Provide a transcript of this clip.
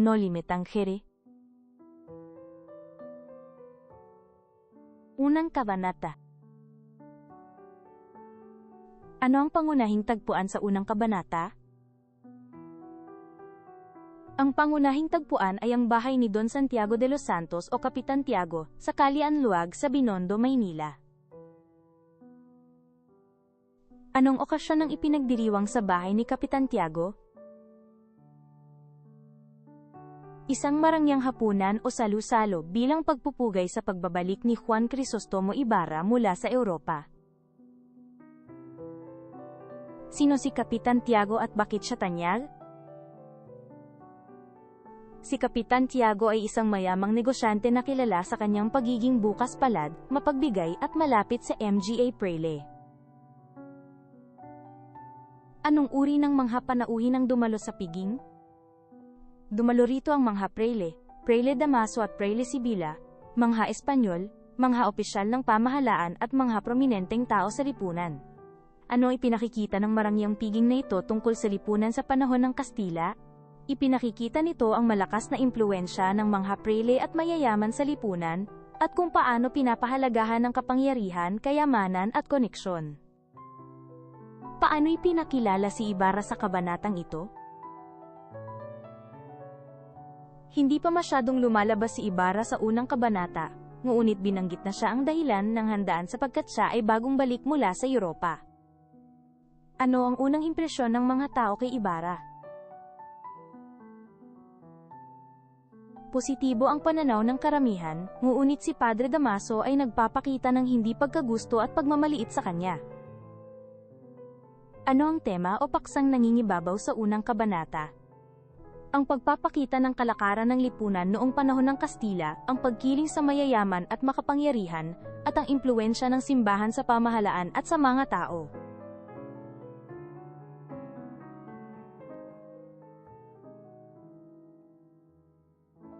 no limit tangere. Unang kabanata Ano ang pangunahing tagpuan sa unang kabanata? Ang pangunahing tagpuan ay ang bahay ni Don Santiago de los Santos o Kapitan Tiago, sa Kalian Luag sa Binondo, Maynila. Anong okasyon ang ipinagdiriwang sa bahay ni Kapitan Tiago? Isang marangyang hapunan o salu-salo bilang pagpupugay sa pagbabalik ni Juan Crisostomo Ibarra mula sa Europa. Sino si Kapitan Tiago at bakit siya tanyag? Si Kapitan Tiago ay isang mayamang negosyante na kilala sa kanyang pagiging bukas palad, mapagbigay at malapit sa MGA Prele. Anong uri ng mangha panauhin ang dumalo sa piging? Dumalo rito ang mangha Prele, Prele Damaso at Prele Sibila, mangha Espanyol, mangha opisyal ng pamahalaan at mangha prominenteng tao sa lipunan. Ano ipinakikita ng marangyang piging na ito tungkol sa lipunan sa panahon ng Kastila? Ipinakikita nito ang malakas na impluensya ng mga prele at mayayaman sa lipunan, at kung paano pinapahalagahan ng kapangyarihan, kayamanan at koneksyon. Paano ipinakilala si Ibarra sa kabanatang ito? Hindi pa masyadong lumalabas si Ibarra sa unang kabanata, ngunit binanggit na siya ang dahilan ng handaan sapagkat siya ay bagong balik mula sa Europa. Ano ang unang impresyon ng mga tao kay Ibarra? Positibo ang pananaw ng karamihan, ngunit si Padre Damaso ay nagpapakita ng hindi pagkagusto at pagmamaliit sa kanya. Ano ang tema o paksang nangingibabaw sa unang kabanata? Ang pagpapakita ng kalakaran ng lipunan noong panahon ng Kastila, ang pagkiling sa mayayaman at makapangyarihan, at ang impluensya ng simbahan sa pamahalaan at sa mga tao.